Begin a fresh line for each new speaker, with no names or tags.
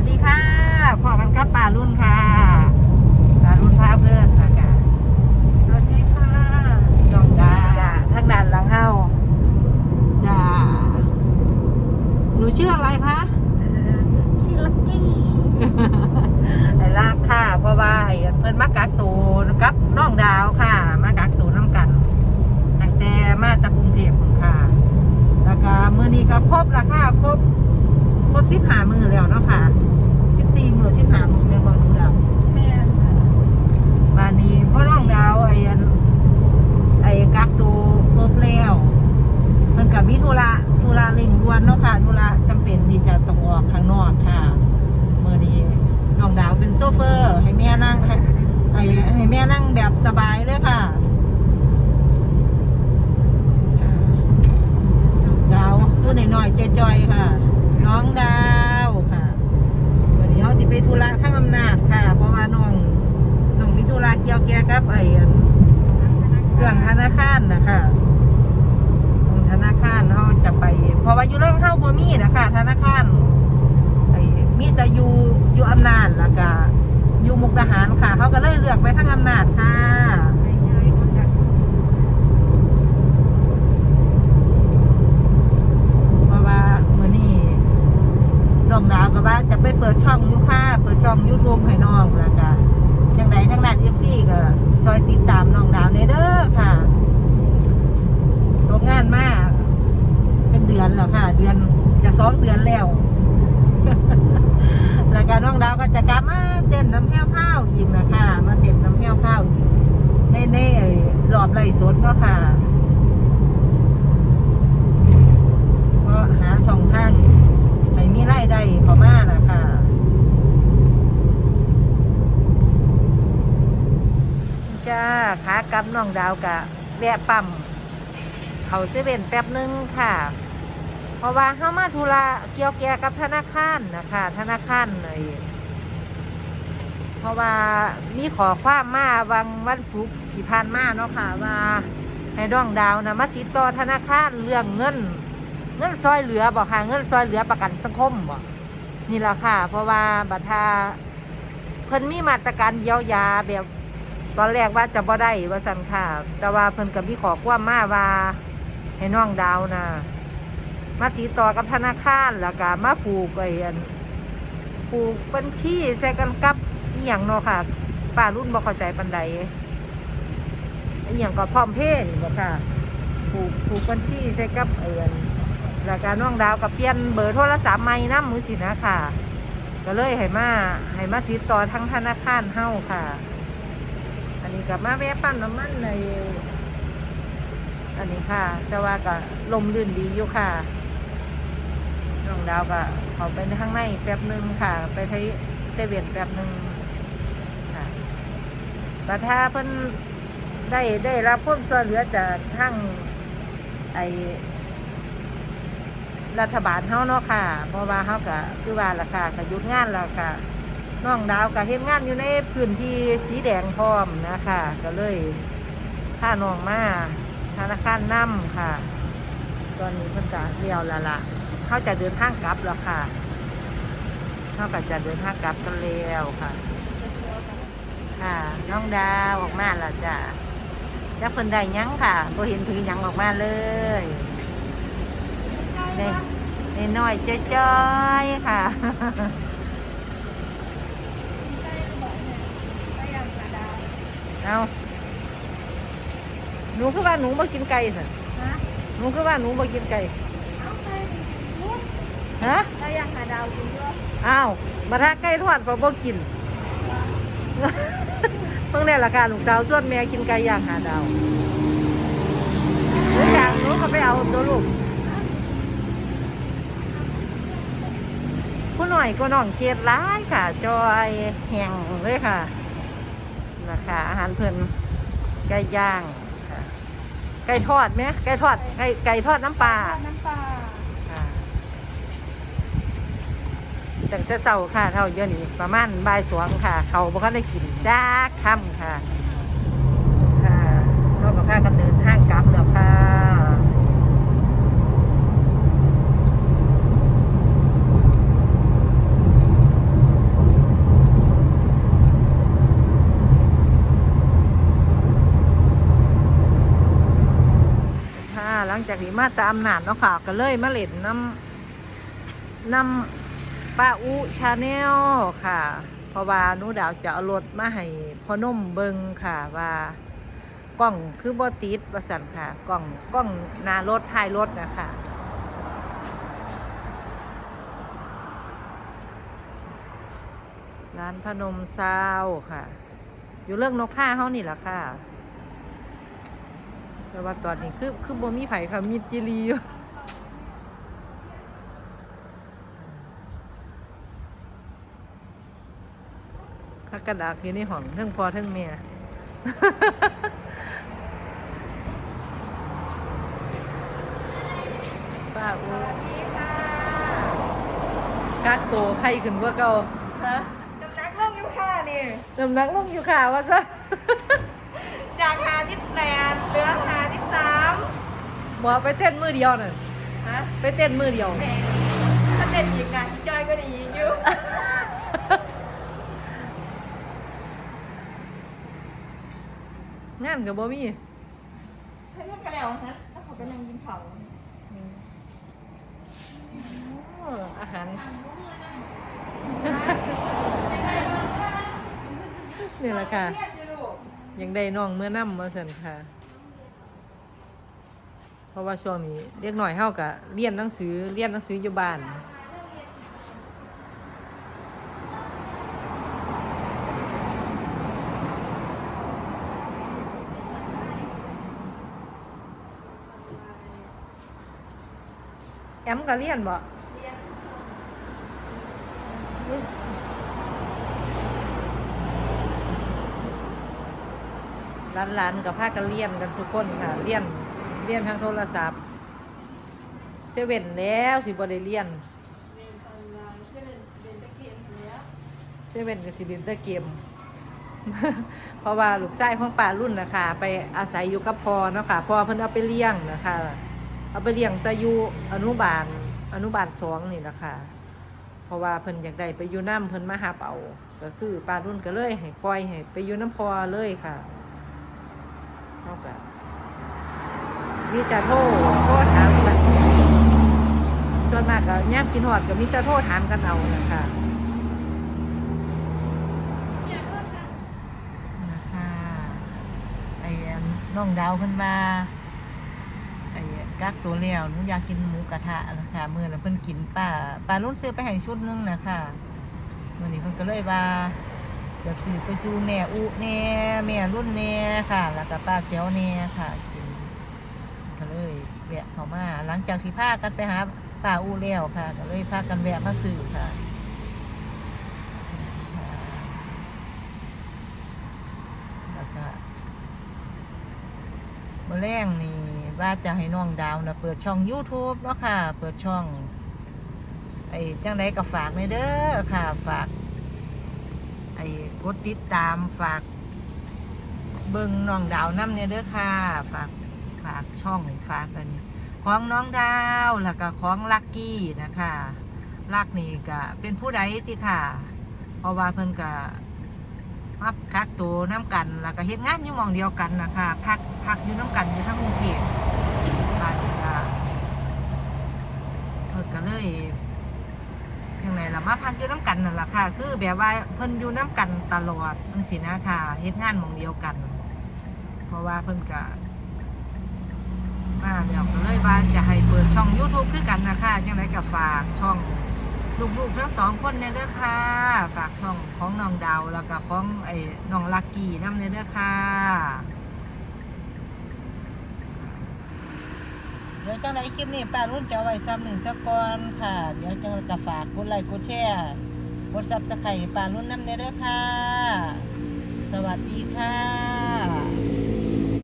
วัสดีค่ะพอกันกับป่ารุ่นค่ะป่ารุ่นพาเพื่อนนะคะ
สวัสดีค่ะ
น้องดาจ้ะทางด้านหลังเฮาจ้าหนูชื่ออะไรคะ
ชิลักกี้
ไอ้ลากค่ะ เพราะว่าไอ้เพิ่นมากักตูกับน้องดาวค่ะ มากักตูน้ำกันตั้งแต่มาจากกรุงเทพพุ่นค่ะ แล้วก็มื้อนี้ก็ครบและค่ะครบครบสิบห้ามือแล้วเนาะค่ะ สิบสี่มือสิบห้ามือแม่นบอกหนูดาว
แม่ค่ะ
บ้านนี้พ่อน้องดาวไอ้อันไอ้กักตูครบแล้วมันกับมีธุระธุระเร่งด่วนเนาะค่ะธุระจำเป็นที่จะต้องออกข้างนอกค่ะเมื่อนี้น้องดาวเป็นโซเฟอร์ ให้แม่นั่งให้ให้ให้แม่นั่งแบบสบายเลยค่ะค่ะสาวผู้น้อยๆจอยๆค่ะ น้องดาวค่ะวันนี้เขาสิ ไปธุระทั้งอำนาจค่ะ เพราะว่าน้องน้องมีธุระเกี่ยวแก่กับไอ้เรื่องธนาคารนะคะของธนาคารเขาจะไป เพราะว่าอยู่เรื่องเข้าบ่มีนะคะธนาคารไอ้มีแต่อยู่อยู่อำนาจแล้วก็อยู่มุกดาหารค่ะเขาก็เลยเลือกไปทางอำนาจค่ะ
ไม่ง่ายคนกัน
เพราะว่ามื้อนี้ น้องดาวก็ว่าจะไปเปิดช่องยูค่ะเปิดช่อง YouTube ให้น้องแล้วก็จังใดทางด้าน FC ก็ซอยติดตามน้องดาวในเด้อค่ะตกงานมาก เป็นเดือนแล้วค่ะ เดือนจะสองเดือนแล้วแล้วก็น้องดาวก็จะกลับมาเต้นน้ำแพ้วพ้าวอีกนะคะมาเต้นน้ำแพ้วพ้าวอีกในในไอ้รอบไรสดเนาะค่ะก็หาช่องทาง ให้มีรายได้เข้ามาล่ะค่ะจ้าขากลับน้องดาวกะแวะปั๊มเขาเซเว่นแป๊บนึงค่ะ เพราะว่าเข้ามาธุระเกี่ยวแก่กับธนาคารนะคะ ธนาคารเลยเพราะว่ามีขอความมาวังวันศุกร์ที่ผ่านมาเนาะค่ะว่าให้น้องดาวนะมาติดต่อธนาคารเรื่องเงิน เงินซอยเหลือบอกค่ะเงินซอยเหลือประกันสังคมบอกนี่แหละค่ะ เพราะว่าบัตราเพิ่นมีมาตรการเยียวยาแบบตอนแรกว่าจะบ่ได้ว่าสันค่ะ แต่ว่าเพิ่นกับมีขอความมาว่าให้น้องดาวนะมาติดต่อกับธนาคารแล้วก็มาผูกไอ้อันผูกบัญชีใส่กันกับอหย่างเนาะค่ะป้ารุ่นบ่เข้าใจปันใดอหย่างก็พร้อมเพย์นี่บ่ค่ะผูกผูกบัญชีใส่กับเอือน แล้วก็น้องดาวกับเปลี่ยนเบอร์โทรศัพท์ใหม่น้ำมือสินะค่ะ ก็เลยให้มาให้มาติดต่อทั้งธนาคารเฮ้าค่ะ อันนี้กับมาแวะปั๊มน้ำมันใน อันนี้ค่ะ แต่ว่าก็ลมลื่นดีอยู่ค่ะน้องดาวก็เขาไปข้างในแป๊บหนึ่งค่ะ ไปใช้เซเว่นแป๊บหนึ่งค่ะแต่ถ้าเพิ่นได้ได้รับพ้นส่วนเหลือจากทั้งไอ รัฐบาลเฮาเนาะค่ะเพราะว่าเฮาก็คือว่าราคาก็หยุดงานแล้วค่ะน้องดาวก็เฮ็ดงานอยู่ในพื้นที่สีแดงพร้อมนะคะก็เลยพาน้องมาธนาคารน้ำค่ะ ตอนนี้เพิ่นก็เลี้ยวละละเขาจะเดินทางกลับแล้วค่ะเขาก็จะเดินทางกลับกันแล้วค่ะค่ะ น้องดาวออกมาแล้วจ้ะจะเพิ่นได้ยังค่ะบ่เห็นถือยังออกมาเลย นในน้อยๆจ้อยๆค่ะ เอาหนูคือว่าหนูบ่กินไก่สิหนูคือว่าหนูบ่กินไก่ฮะ
ถ้าอยากหาดาวคุณก็
อ้าวมาทาไก่ทอดพอบ่กินเพิ่งได้ราคาลูกสาวส่วนแม่กินไก่ย่างหาดาวหนูอยากหนูก็ไปเอาตัวลูก หน่อยก็น้องเกียดร้ายค่ะ จอยแห้งเลยค่ะราคาอาหารเพิ่นไก่ย่างค่ะไก่ทอดไหมไก่ทอดไก่ไก่ทอดน้ำปลา
น้ำปลา
ค่ะแต่จะเศร้าค่ะเท่าเยอะนี่ประมาณบ่ายสวงค่ะ เขาบอกเขาได้กินจ้าค่ำค่ะ ค่ะนอกจากพากันเดินทางกลับแล้วค่ะ จากนี้มาตามหนาจเนาะค่ะก็เลยมาเล่นน้ำน้ำป้าอุชาแนลค่ะเพราะว่านูดาวจะเอารถมาให้พ่อนุ่มเบิงค่ะว่ากล้องคือบ่ติดว่าสั่นค่ะกล้องกล้องหน้ารถท้ายรถนะคะร้านพนมซาวค่ะ อยู่เรื่องนกท่าเขานี่แหละค่ะ แต่ว่าตอนนี้คือคือบ่มีไผค่ะมีจิรีอยู่พักกระดาษอยู่ในห้องเทั้งพ่อเทั้งเมียป้าอูกักโตวใครขึ้นกว่าเก่า
ฮะน้ำหนักลงอยู่ค่ะนี่
น้ำหนักลงอยู่ค่ะว่าซะ
จากหาที่แปดเหลือหาที่สาม
หมอไปเต้นมือเดียวน่ะ
ฮะ
ไปเต้นมือเดียว
แหมถ้าเด็ดอีกงานจอยก็ดีอยู่
งานกับบ่มี
ให้เรื่องกันแล้วนะถ้าเขาจะนั่งกินเผา
อ๋ออาหารนี่แหละค่ะ
เครียดอยู่ลูก
ยังได้น้องเมื่อน้ำมาสันค่ะ เพราะว่าช่วงนี้เรียกหน่อยเฮากะเรียนหนังสือเรียนหนังสืออยู่บ้านแอมก็เรียนบ่หลานๆกับพากันเรียนกันทุกคนค่ะเรียน เรียนทางโทรศัพท์เซเว่นแล้วสิบ่ได้เรียนเซเว่นกับสิเลินเตอร์เกมเพราะว่าลูกชายของป่ารุ่นนะคะไปอาศัยอยู่กับพ่อเนาะค่ะพ่อเพิ่นเอาไปเลี้ยงนะคะเอาไปเลี้ยงตะยูอนุบาลอนุบาลสองนี่นะคะเพราะว่าเพิ่นอยากได้ไปอยู่น้ำเพิ่นมาหาเอาก็คือปลารุ่นก็เลยให้ปล่อยให้ไปอยู่น้ำพอเลยค่ะเท่ากับ มีแต่โทรโทรถามกันส่วนมากก็ย่มกินหอดก็มีแต่โทรถามกันเอานะคะนะคะไอ้น้องดาวเพิ่นมาไอ้กักตัวแล้วหนูอยากกินหมูกระทะนะคะมื้อนั้นเพิ่นกินป้าป้ารุ่นซื้อไปให้ชุดหนึงนะคะมื้อนี้เพิ่นก็เลยว่าจะซื้อไปสู่แม่อุแน่แม่รุ่นแน่ค่ะ แล้วก็ป้าแจ๋วแน่ค่ะกิน ก็เลยแวะเข้ามาหลังจากที่พากันไปหาป้าอูแล้วค่ะ ก็เลยพากันแวะมาซื้อค่ะแล้วก็มื่อแรงนี่ว่าจะให้น้องดาวนะเปิดช่อง YouTube เนาะค่ะ เปิดช่อง ไอ้จังไดก็ฝากในเด้อค่ะ ฝาก ไอ้กดติดตามฝากเบิ่งน้องดาวน้ำเนี่ยเด้อค่ะ ฝากากช่องฝากกันของน้องดาวแล้วก็ของลักกี้นะคะลักนี่ก็เป็นผู้ใดที่ค่ะ เพราะว่าเพิ่นก็มาคักตัวน้ำกัน แล้วก็เฮ็ดงานอยู่มองเดียวกันนะคะพักพักอยู่น้ำกันอยู่ทั้งกรุงเทพบาดนี้ก็เพิ่นก็เลยยังไงล่ะมาพักอยู่น้ำกันนั่นแหละค่ะ คือแบบว่าเพิ่นอยู่น้ำกันตลอดจังซี่นะค่ะเฮ็ดงานมองเดียวกัน เพราะว่าเพิ่นก็ มาแล้วก็เลยว่านจะให้เปิดช่อง YouTube คือกันนะคะจังไดก็ฝากช่องลูกๆทั้งสองคนเนี่ยเด้อค่ะ ฝากช่องของน้องดาวแล้วก็ของไอ้น้องลักกี้น้ำเนี่ยเด้อค่ะเดี๋ยวจังไรคลิปนี้ป้ารุ่นจะเอาไว้ซ้ำหนึ่งสักก่อนค่ะ เดี๋ยวจังจะฝากกดไลค์กดแชร์กดซับสไครต์ป้ารุ่นน้ำเนี่ยเด้อค่ะ สวัสดีค่ะ